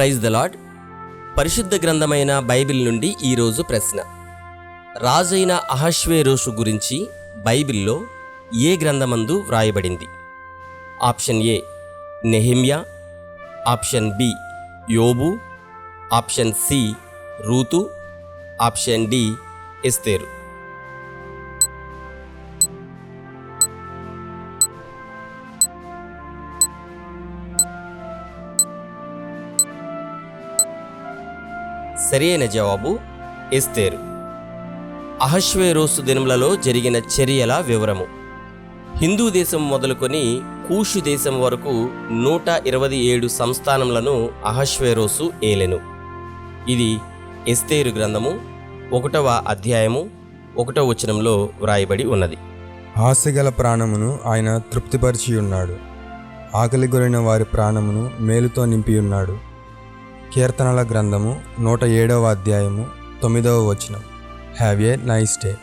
Praise the lord పరిశుద్ధ గ్రంథమైన Bible నుండి ఈరోజు ప్రశ్న. రాజైన అహశ్వేరోషు గురించి బైబిల్లో ఏ గ్రంథమందు వ్రాయబడింది? ఆప్షన్ ఏ నెహిమ్యా. ఆప్షన్ బి యోబు. ఆప్షన్ సి రూతు. ఆప్షన్ డి ఎస్తేరు. సరియైన జవాబు ఎస్తేరు. అహశ్వేరోసు దినములలో జరిగిన చర్యల వివరము. హిందూ దేశం మొదలుకొని కూషు దేశం వరకు నూట ఇరవై ఏడు సంస్థానములను అహశ్వేరోసు ఏలెను. ఇది ఎస్తేరు గ్రంథము ఒకటవ అధ్యాయము ఒకటవ వచనంలో వ్రాయబడి ఉన్నది. ఆశగల ప్రాణమును ఆయన తృప్తిపరిచి ఉన్నాడు ఆకలి గురైన వారి ప్రాణమును మేలుతో నింపి ఉన్నాడు కీర్తనల గ్రంథము నూట ఏడవ అధ్యాయము తొమ్మిదవ వచనం. Have a nice day